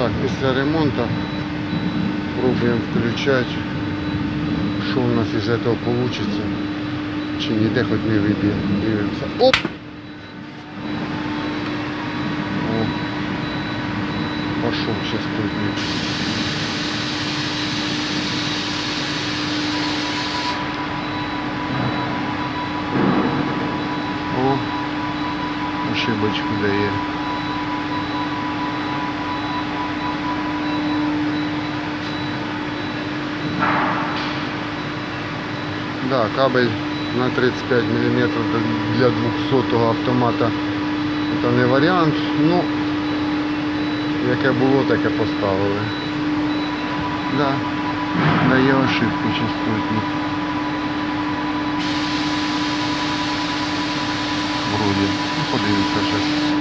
Так, після ремонту пробуємо включати, що у нас із цього вийде. Чи ніде хоч не виб'є. Дивимося. Оп! О. Пошел сейчас тут. О, ошибочку дає. Да, кабель на 35 мм для 200 автомата це не варіант. Ну, яке було, таке поставили. Да, дає ошибку частотні. Вроді. Ну, подивимося зараз.